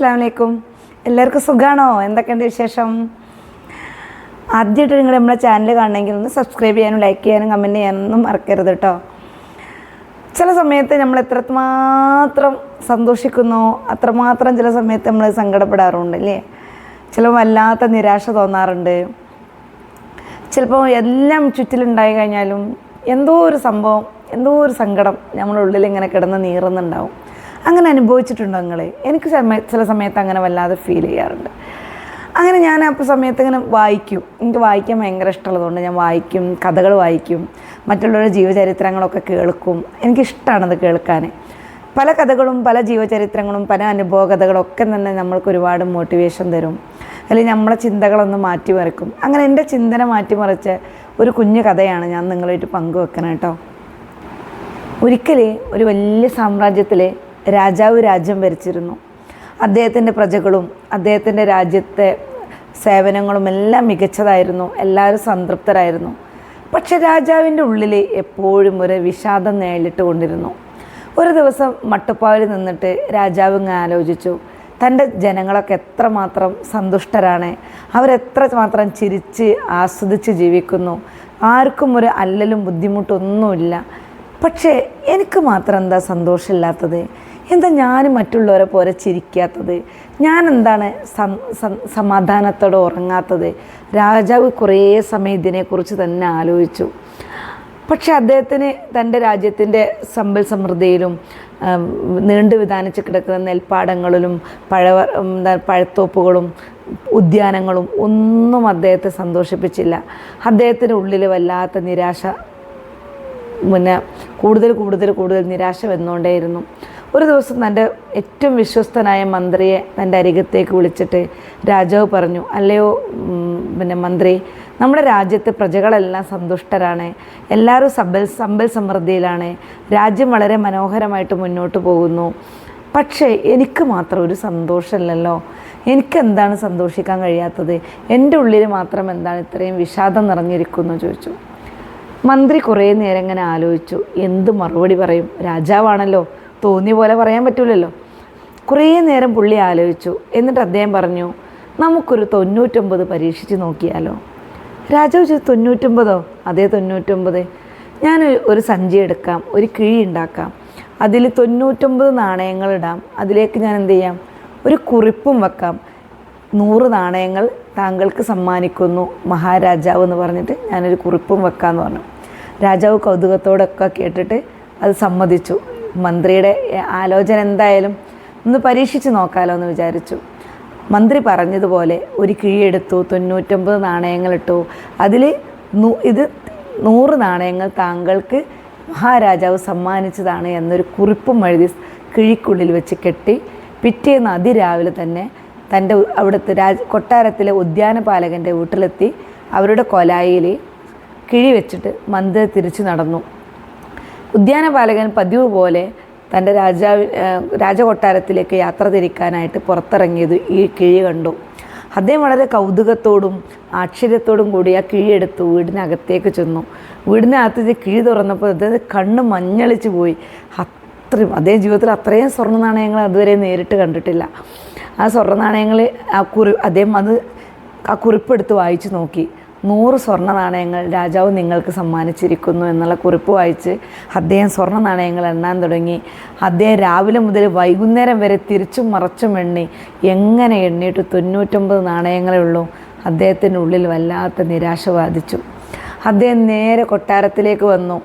അസ്സാം വലൈക്കും എല്ലാവർക്കും സുഖമാണോ എന്തൊക്കെയുണ്ട് വിശേഷം? ആദ്യമായിട്ട് നിങ്ങൾ നമ്മുടെ ചാനൽ കാണണമെങ്കിൽ ഒന്ന് സബ്സ്ക്രൈബ് ചെയ്യാനും ലൈക്ക് ചെയ്യാനും കമന്റ് ചെയ്യാനൊന്നും മറക്കരുത് കേട്ടോ ചില സമയത്ത് നമ്മൾ എത്രമാത്രം സന്തോഷിക്കുന്നു അത്രമാത്രം ചില സമയത്ത് നമ്മൾ സങ്കടപ്പെടാറുണ്ട് അല്ലേ ചിലപ്പോൾ വല്ലാത്ത നിരാശ തോന്നാറുണ്ട്. ചിലപ്പോൾ എല്ലാം ചുറ്റിലുണ്ടായി കഴിഞ്ഞാലും എന്തോ ഒരു സംഭവം എന്തോ ഒരു സങ്കടം നമ്മളുള്ളിൽ ഇങ്ങനെ കിടന്ന് നീറുന്നുണ്ടാവും. അങ്ങനെ അനുഭവിച്ചിട്ടുണ്ടോ നിങ്ങൾ എനിക്ക് ചില സമയത്ത് അങ്ങനെ വല്ലാതെ ഫീൽ ചെയ്യാറുണ്ട്. അങ്ങനെ ഞാൻ അപ്പോൾ സമയത്ത് ഇങ്ങനെ വായിക്കും. എനിക്ക് വായിക്കാൻ ഭയങ്കര ഇഷ്ടമുള്ളതുകൊണ്ട് ഞാൻ വായിക്കും കഥകൾ വായിക്കും മറ്റുള്ളവരുടെ ജീവചരിത്രങ്ങളൊക്കെ കേൾക്കും. എനിക്കിഷ്ടമാണത് കേൾക്കാൻ പല കഥകളും പല ജീവചരിത്രങ്ങളും പല അനുഭവ കഥകളൊക്കെ തന്നെ നമ്മൾക്ക് ഒരുപാട് മോട്ടിവേഷൻ തരും. അല്ലെങ്കിൽ നമ്മളെ ചിന്തകളൊന്ന് മാറ്റിമറിക്കും. അങ്ങനെ എന്റെ ചിന്തന മാറ്റിമറിച്ച ഒരു കുഞ്ഞു കഥയാണ് ഞാൻ നിങ്ങളായിട്ട് പങ്കുവെക്കണം കേട്ടോ. ഒരിക്കൽ ഒരു വലിയ സാമ്രാജ്യത്തിലെ രാജാവ് രാജ്യം ഭരിച്ചിരുന്നു. അദ്ദേഹത്തിന്റെ പ്രജകളും അദ്ദേഹത്തിന്റെ രാജ്യത്തെ സേവനങ്ങളും എല്ലാം മികച്ചതായിരുന്നു. എല്ലാവരും സംതൃപ്തരായിരുന്നു. പക്ഷെ രാജാവിന്റെ ഉള്ളിൽ എപ്പോഴും ഒരു വിഷാദം നേരിട്ട് കൊണ്ടിരുന്നു. ഒരു ദിവസം മട്ടുപ്പാവിൽ നിന്നിട്ട് രാജാവ് ഇങ്ങനെ ആലോചിച്ചു. തന്റെ ജനങ്ങളൊക്കെ എത്രമാത്രം സന്തുഷ്ടരാണ്. അവരെത്ര മാത്രം ചിരിച്ച് ആസ്വദിച്ച് ജീവിക്കുന്നു. ആർക്കും ഒരു അല്ലലും ബുദ്ധിമുട്ടൊന്നുമില്ല. പക്ഷേ എനിക്ക് മാത്രം എന്താ സന്തോഷമില്ലാത്തത്? എന്താ ഞാൻ മറ്റുള്ളവരെ പോലെ ചിരിക്കാത്തത്? ഞാൻ എന്താണ് സമാധാനത്തോടെ ഉറങ്ങാത്തത്? രാജാവ് കുറേ സമയം ഇതിനെക്കുറിച്ച് തന്നെ ആലോചിച്ചു. പക്ഷെ അദ്ദേഹത്തിന് തന്റെ രാജ്യത്തിന്റെ സമ്പൽ സമൃദ്ധിയിലും നീണ്ടു വിധാനിച്ച് കിടക്കുന്ന നെൽപ്പാടങ്ങളിലും പഴ എന്താ പഴത്തോപ്പുകളും ഉദ്യാനങ്ങളും ഒന്നും അദ്ദേഹത്തെ സന്തോഷിപ്പിച്ചില്ല. അദ്ദേഹത്തിന്റെ ഉള്ളിൽ വല്ലാത്ത നിരാശ പിന്നെ കൂടുതൽ കൂടുതൽ കൂടുതൽ നിരാശ വന്നുകൊണ്ടേയിരുന്നു. ഒരു ദിവസം തന്റെ ഏറ്റവും വിശ്വസ്തനായ മന്ത്രിയെ തന്റെ അരികത്തേക്ക് വിളിച്ചിട്ട് രാജാവ് പറഞ്ഞു അല്ലയോ പിന്നെ മന്ത്രി നമ്മുടെ രാജ്യത്തെ പ്രജകളെല്ലാം സന്തുഷ്ടരാണ്. എല്ലാവരും സമ്പൽ സമ്പൽ സമൃദ്ധിയിലാണ്. രാജ്യം വളരെ മനോഹരമായിട്ട് മുന്നോട്ട് പോകുന്നു. പക്ഷേ എനിക്ക് മാത്രം ഒരു സന്തോഷമില്ലല്ലോ. എനിക്കെന്താണ് സന്തോഷിക്കാൻ കഴിയാത്തത്? എന്റെ ഉള്ളിൽ മാത്രം എന്താണ് ഇത്രയും വിഷാദം നിറഞ്ഞിരിക്കുന്നു? ചോദിച്ചു. മന്ത്രി കുറേ നേരം ഇങ്ങനെ ആലോചിച്ചു. എന്ത് മറുപടി പറയും? രാജാവാണല്ലോ. തോന്നിയ പോലെ പറയാൻ പറ്റില്ലല്ലോ കുറേ നേരം പുള്ളി ആലോചിച്ചു. എന്നിട്ട് അദ്ദേഹം പറഞ്ഞു നമുക്കൊരു തൊണ്ണൂറ്റൊമ്പത് പരീക്ഷിച്ച് നോക്കിയാലോ? രാജാവ് ചോദിച്ചു തൊണ്ണൂറ്റൊമ്പതോ? അതേ തൊണ്ണൂറ്റൊമ്പത്. ഞാൻ ഒരു സഞ്ചി എടുക്കാം ഒരു കിഴി ഉണ്ടാക്കാം. അതിൽ തൊണ്ണൂറ്റൊമ്പത് നാണയങ്ങൾ ഇടാം. അതിലേക്ക് ഞാൻ എന്ത് ചെയ്യാം? ഒരു കുറിപ്പും വെക്കാം. നൂറ് നാണയങ്ങൾ താങ്കൾക്ക് സമ്മാനിക്കുന്നു മഹാരാജാവ് എന്ന് പറഞ്ഞിട്ട് ഞാനൊരു കുറിപ്പും വെക്കാമെന്ന് പറഞ്ഞു. രാജാവ് കൗതുകത്തോടൊക്കെ കേട്ടിട്ട് അത് സമ്മതിച്ചു. മന്ത്രിയുടെ ആലോചന എന്തായാലും ഒന്ന് പരീക്ഷിച്ച് നോക്കാമല്ലോ എന്ന് വിചാരിച്ചു. മന്ത്രി പറഞ്ഞതുപോലെ ഒരു കിഴിയെടുത്തു തൊണ്ണൂറ്റൊമ്പത് നാണയങ്ങളിട്ടു. അതിൽ ഇത് നൂറ് നാണയങ്ങൾ താങ്കൾക്ക് മഹാരാജാവ് സമ്മാനിച്ചതാണ് എന്നൊരു കുറിപ്പും എഴുതി കിഴിക്കുള്ളിൽ വെച്ച് കെട്ടി പിറ്റേന്ന് അതിരാവിലെ തന്നെ തന്റെ അവിടുത്തെ രാജ കൊട്ടാരത്തിലെ ഉദ്യാനപാലകന്റെ വീട്ടിലെത്തി അവരുടെ കൊലായിൽ കിഴി വെച്ചിട്ട് മന്ത്രി തിരിച്ചു നടന്നു. ഉദ്യാനപാലകൻ പതിവ് പോലെ തന്റെ രാജാവ് രാജകൊട്ടാരത്തിലേക്ക് യാത്ര തിരിക്കാനായിട്ട് പുറത്തിറങ്ങിയത് ഈ കിഴി കണ്ടു. അദ്ദേഹം വളരെ കൗതുകത്തോടും ആശ്ചര്യത്തോടും കൂടി ആ കിഴി എടുത്തു വീടിനകത്തേക്ക് ചെന്നു. വീടിനകത്ത് കിഴി തുറന്നപ്പോൾ അദ്ദേഹം കണ്ണ് മഞ്ഞളിച്ച് പോയി. അത്രയും അദ്ദേഹം ജീവിതത്തിൽ അത്രയും സ്വർണ നാണയങ്ങൾ അതുവരെ നേരിട്ട് കണ്ടിട്ടില്ല. ആ സ്വർണ നാണയങ്ങൾ ആ കുറി അദ്ദേഹം അത് ആ കുറിപ്പെടുത്ത് വായിച്ചു നോക്കി. നൂറ് സ്വർണ നാണയങ്ങൾ രാജാവ് നിങ്ങൾക്ക് സമ്മാനിച്ചിരിക്കുന്നു എന്നുള്ള കുറിപ്പ് വായിച്ച് അദ്ദേഹം സ്വർണ നാണയങ്ങൾ എണ്ണാൻ തുടങ്ങി. അദ്ദേഹം രാവിലെ മുതൽ വൈകുന്നേരം വരെ തിരിച്ചും മറച്ചും എണ്ണി. എങ്ങനെ എണ്ണിയിട്ട് തൊണ്ണൂറ്റൊമ്പത് നാണയങ്ങളേ ഉള്ളൂ? അദ്ദേഹത്തിന്റെ ഉള്ളിൽ വല്ലാത്ത നിരാശ ബാധിച്ചു. അദ്ദേഹം നേരെ കൊട്ടാരത്തിലേക്ക് വന്നു.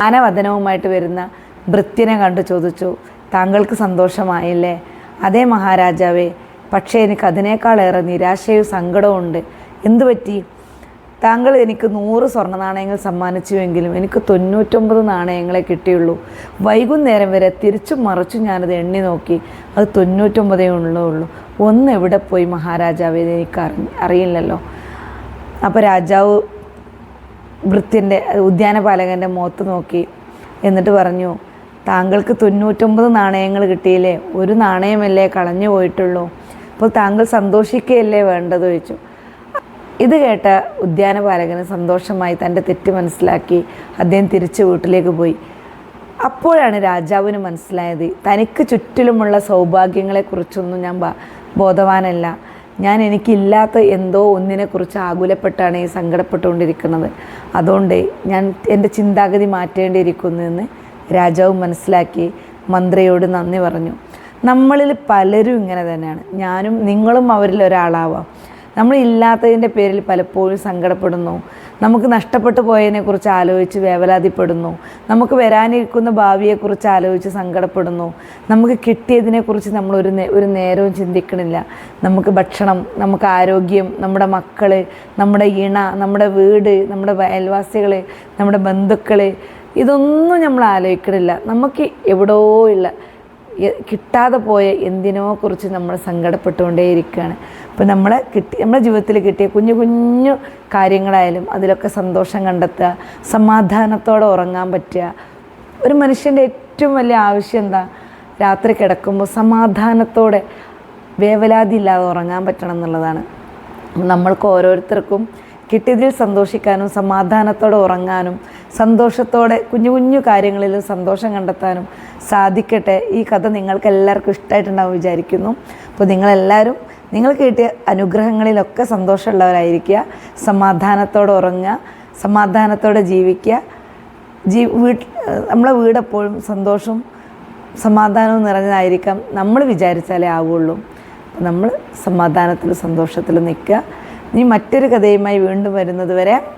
അനവദനവുമായിട്ട് വരുന്ന ഭൃത്യനെ കണ്ടു ചോദിച്ചു താങ്കൾക്ക് സന്തോഷമായില്ലേ? അതേ മഹാരാജാവേ പക്ഷേ എനിക്ക് അതിനേക്കാളേറെ നിരാശയും സങ്കടവും ഉണ്ട്. എന്തു പറ്റി താങ്കൾ എനിക്ക് നൂറ് സ്വർണ നാണയങ്ങൾ സമ്മാനിച്ചുവെങ്കിലും എനിക്ക് തൊണ്ണൂറ്റൊമ്പത് നാണയങ്ങളെ കിട്ടിയുള്ളൂ. വൈകുന്നേരം വരെ തിരിച്ചും മറിച്ചും ഞാനത് എണ്ണി നോക്കി. അത് തൊണ്ണൂറ്റൊമ്പതേ ഉള്ളൂ. ഒന്ന് എവിടെ പോയി മഹാരാജാവേ എനിക്ക് അറി അറിയില്ലല്ലോ. അപ്പോൾ രാജാവ് വൃത്തിന്റെ ഉദ്യാനപാലകന്റെ മുഖത്ത് നോക്കി. എന്നിട്ട് പറഞ്ഞു താങ്കൾക്ക് തൊണ്ണൂറ്റൊമ്പത് നാണയങ്ങൾ കിട്ടിയില്ലേ? ഒരു നാണയമല്ലേ കളഞ്ഞു പോയിട്ടുള്ളൂ. അപ്പോൾ താങ്കൾ സന്തോഷിക്കുകയല്ലേ വേണ്ടത്? ചോദിച്ചു. ഇത് കേട്ട ഉദ്യാനപാലകന് സന്തോഷമായി തന്റെ തെറ്റ് മനസ്സിലാക്കി അദ്ദേഹം തിരിച്ചു വീട്ടിലേക്ക് പോയി. അപ്പോഴാണ് രാജാവിന് മനസ്സിലായത് തനിക്ക് ചുറ്റിലുമുള്ള സൗഭാഗ്യങ്ങളെക്കുറിച്ചൊന്നും ഞാൻ ബോധവാനല്ല. ഞാൻ എനിക്കില്ലാത്ത എന്തോ ഒന്നിനെക്കുറിച്ച് ആകുലപ്പെട്ടാണ് ഈ സങ്കടപ്പെട്ടുകൊണ്ടിരിക്കുന്നത്. അതുകൊണ്ട് ഞാൻ എന്റെ ചിന്താഗതി മാറ്റേണ്ടിയിരിക്കുന്നു എന്ന് രാജാവ് മനസ്സിലാക്കി മന്ത്രിയോട് നന്ദി പറഞ്ഞു. നമ്മളിൽ പലരും ഇങ്ങനെ തന്നെയാണ്. ഞാനും നിങ്ങളും അവരിൽ ഒരാളാവാം. നമ്മൾ ഇല്ലാത്തതിന്റെ പേരിൽ പലപ്പോഴും സങ്കടപ്പെടുന്നു. നമുക്ക് നഷ്ടപ്പെട്ടു പോയതിനെക്കുറിച്ച് ആലോചിച്ച് വേവലാതിപ്പെടുന്നു. നമുക്ക് വരാനിരിക്കുന്ന ഭാവിയെക്കുറിച്ച് ആലോചിച്ച് സങ്കടപ്പെടുന്നു. നമുക്ക് കിട്ടിയതിനെക്കുറിച്ച് നമ്മൾ ഒരു ഒരു നേരവും ചിന്തിക്കണില്ല. നമുക്ക് ഭക്ഷണം നമുക്ക് ആരോഗ്യം നമ്മുടെ മക്കൾ നമ്മുടെ ഇണ നമ്മുടെ വീട് നമ്മുടെ അയൽവാസികൾ നമ്മുടെ ബന്ധുക്കൾ ഇതൊന്നും നമ്മൾ ആലോചിക്കണില്ല. നമുക്ക് എവിടെയോ ഉള്ള കിട്ടാതെ പോയ എന്തിനോ കുറിച്ച് നമ്മൾ സങ്കടപ്പെട്ടുകൊണ്ടേയിരിക്കുകയാണ്. അപ്പോൾ നമ്മൾ കിട്ടി നമ്മുടെ ജീവിതത്തിൽ കിട്ടിയ കുഞ്ഞു കുഞ്ഞു കാര്യങ്ങളായാലും അതിലൊക്കെ സന്തോഷം കണ്ടെത്തുക സമാധാനത്തോടെ ഉറങ്ങാൻ പറ്റുക. ഒരു മനുഷ്യന്റെ ഏറ്റവും വലിയ ആവശ്യം എന്താ? രാത്രി കിടക്കുമ്പോൾ സമാധാനത്തോടെ വേവലാതി ഇല്ലാതെ ഉറങ്ങാൻ പറ്റണം എന്നുള്ളതാണ്. നമ്മൾക്ക് ഓരോരുത്തർക്കും കിട്ടിയതിൽ സന്തോഷിക്കാനും സമാധാനത്തോടെ ഉറങ്ങാനും സന്തോഷത്തോടെ കുഞ്ഞു കുഞ്ഞു കാര്യങ്ങളിൽ സന്തോഷം കണ്ടെത്താനും സാധിക്കട്ടെ. ഈ കഥ നിങ്ങൾക്ക് എല്ലാവർക്കും ഇഷ്ടമായിട്ടുണ്ടാവും വിചാരിക്കുന്നു. അപ്പോൾ നിങ്ങളെല്ലാവരും നിങ്ങൾ കിട്ടിയ അനുഗ്രഹങ്ങളിലൊക്കെ സന്തോഷമുള്ളവരായിരിക്കുക. സമാധാനത്തോടെ ഉറങ്ങുക സമാധാനത്തോടെ ജീവിക്കുക. ജീ വീട്ട് നമ്മളെ വീടെപ്പോഴും സന്തോഷവും സമാധാനവും നിറഞ്ഞതായിരിക്കാം നമ്മൾ വിചാരിച്ചാലേ ആവുള്ളൂ. അപ്പം നമ്മൾ സമാധാനത്തിലും സന്തോഷത്തിലും നിൽക്കുക. ഇനി മറ്റൊരു കഥയുമായി വീണ്ടും വരുന്നത് വരെ